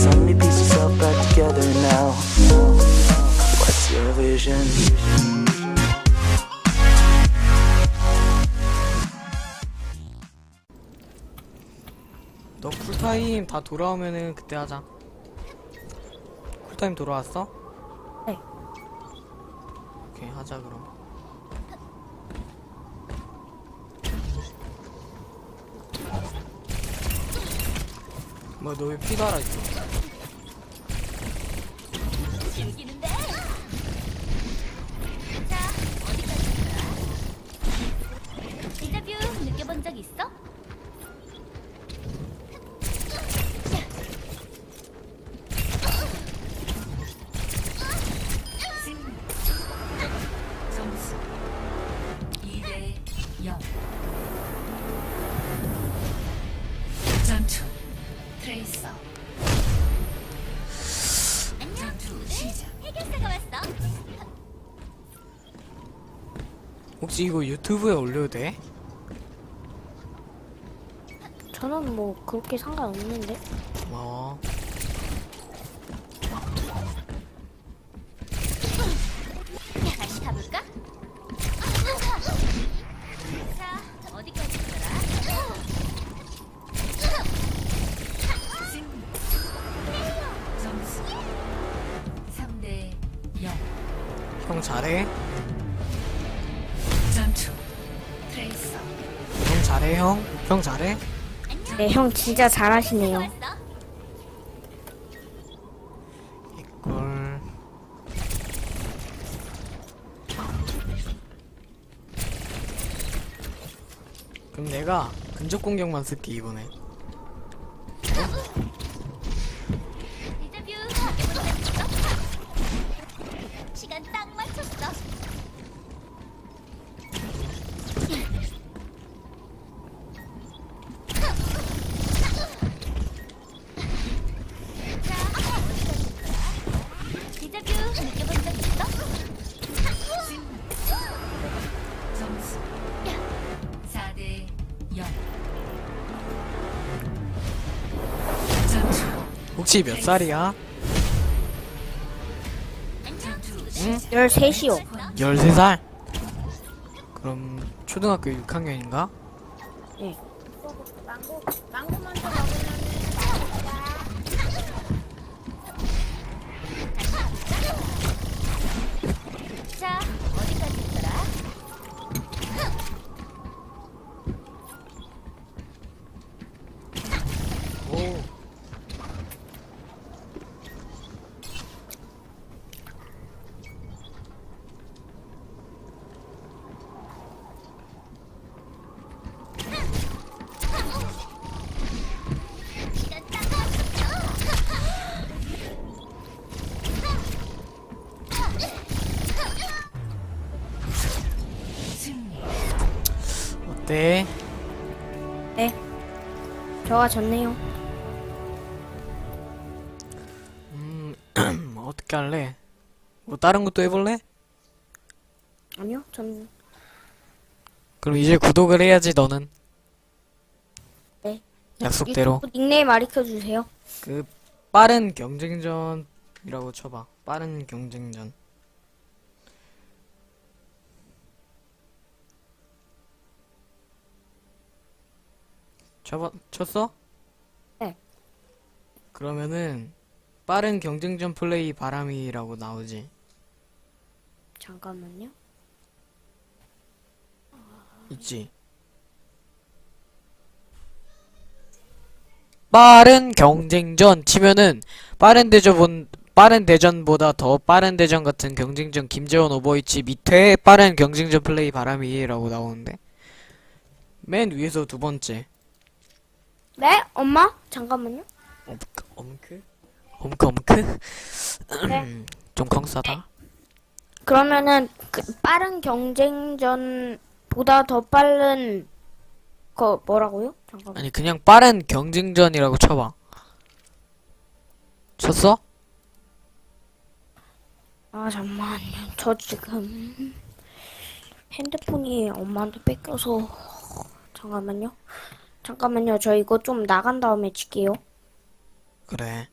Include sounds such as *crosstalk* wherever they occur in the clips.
so many pieces all back together now. What's your vision? 너 쿨타임 다 돌아오면은 그때 하자. 쿨타임 돌아왔어? 네. 오케이 하자 그럼. 뭐 너 왜피 달아 있어? 데자뷰 느껴본 적 있어? 혹시 이거 유튜브에 올려도 돼? 저는 뭐 그렇게 상관없는데. 어. 다시 가볼까? 자, 어디까지 가라. 점수 3대 0 형 잘해. 형 잘해 형. 형 잘해. 네, 형 진짜 잘하시네요. 이걸. 그럼 내가 근접 공격만 쓸게 이번에. 혹시 몇 살이야? 전투 응? 13시요. 13살? 그럼 초등학교 6학년인가? 네. 어때? 네. 저가 졌네요. 음, *clears throat* 어떻게 할래? 뭐 다른 것도 해볼래? 아니요, 전 그럼 이제 구독을 해야지 너는. 네. 약속대로. 유튜브 닉네임 알려 주세요. 그 빠른 경쟁전이라고 쳐봐. 빠른 경쟁전. 쳐봐, 쳤어? 네. 그러면은 빠른 경쟁전 플레이 바람이라고 나오지. 잠깐만요. 있지. 빠른 경쟁전 치면은 빠른 대전본 빠른 대전보다 더 빠른 대전 같은 경쟁전 김재원 오버이치 밑에 빠른 경쟁전 플레이 바람이라고 나오는데 맨 위에서 두 번째 네, 엄마? 잠깐만요. 엄크 엄크 엄크 엄크 네. *clears throat* 좀 컹싸다 그러면은 그 빠른 경쟁전보다 더 빠른 거 뭐라고요? 잠깐만. 아니 그냥 빠른 경쟁전이라고 쳐봐 쳤어? 아 잠만요. 저 지금 핸드폰이 엄마한테 뺏겨서 잠깐만요. 잠깐만요. 저 이거 좀 나간 다음에 칠게요. 그래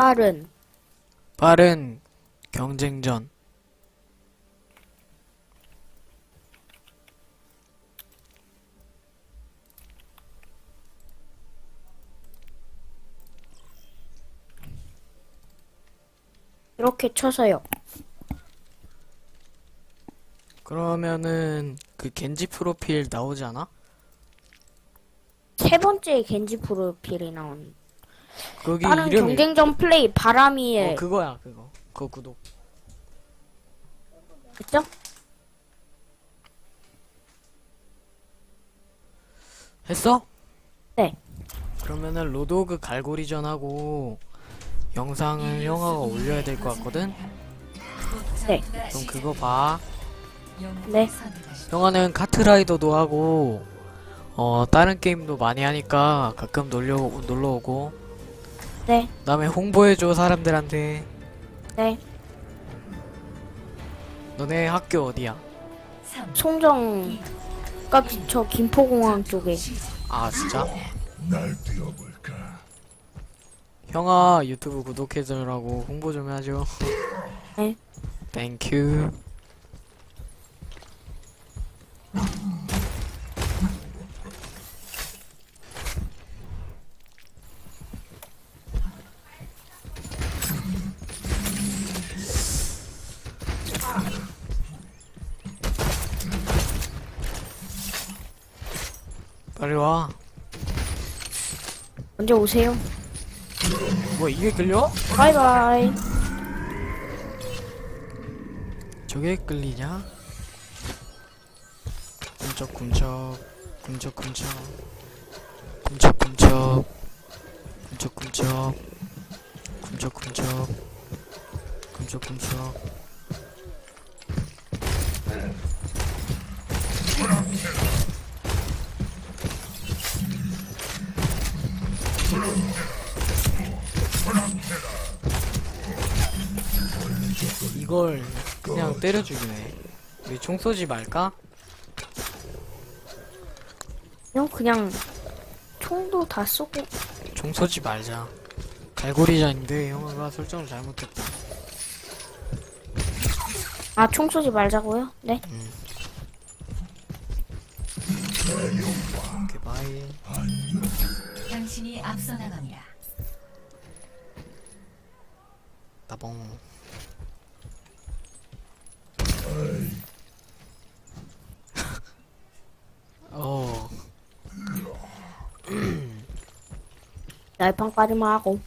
빠른 빠른 경쟁전 이렇게 쳐서요. 그러면은 그 겐지 프로필 나오지 않아? 세 번째 겐지 프로필이 나온 거기 빠른 이름이 경쟁전 플레이 바람이에 어 그거야 그거 그거 구독 그죠? 했어? 네. 그러면은 로도그 갈고리전 하고 영상을 형아가 올려야 될 것 같거든? 네. 그럼 그거 봐 네. 형아는 카트라이더도 하고 어 다른 게임도 많이 하니까 가끔 놀려 놀러 오고 네. 그다음에 홍보해줘 사람들한테 네. 너네 학교 어디야? 송정까지 저 김포공항 쪽에 아 진짜? 형아 유튜브 구독해주라고 홍보 좀 해줘 네. 땡큐 빨리 와. 언제 오세요? 뭐 이게 끌려? 바이바이. 저게 끌리냐? 꿈쩍꿈쩍 꿈쩍꿈쩍 꿈쩍꿈쩍 꿈쩍꿈쩍 꿈쩍꿈쩍 꿈쩍꿈쩍 이걸 그냥 때려 죽이네. 우리 총 쏘지 말까? 그냥 그냥 총도 다 쏘고 총 쏘지 말자. 갈고리자인데 형아가 설정을 잘못했다. 아 총 쏘지 말자고요? 네. 오케이 바이. 당신이 앞서 나갑니다. 나봉. 어. *clears throat* 날방까지만 하고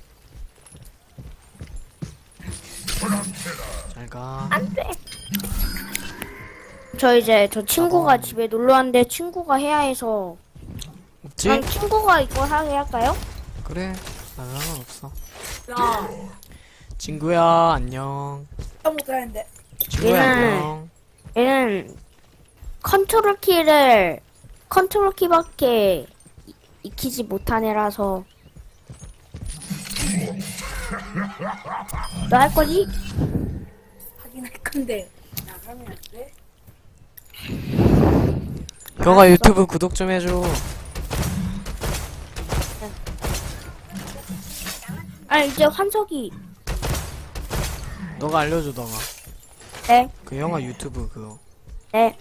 잘 가. 안돼. 저 이제 저 친구가 집에 놀러 왔는데 친구가 해야 해서 없지? 그냥 친구가 이거 하게 할까요? 그래. 나 상관없어. 야, 친구야 안녕. 처음부터 했는데. 친구야 얘는- 안녕. 얘는 컨트롤 키를 컨트롤 키밖에 이- 익히지 못한 애라서 너 할 거지? 하긴 할 건데. 나가면 안 돼? 형아 유튜브 구독 좀 해줘. 아 이제 환석이 너가 알려줘 너가. 네그 형아 유튜브 그거. 네.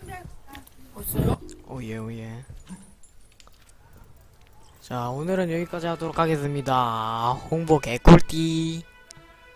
오예 오예. 자 오늘은 여기까지 하도록 하겠습니다. 홍보 개꿀띠.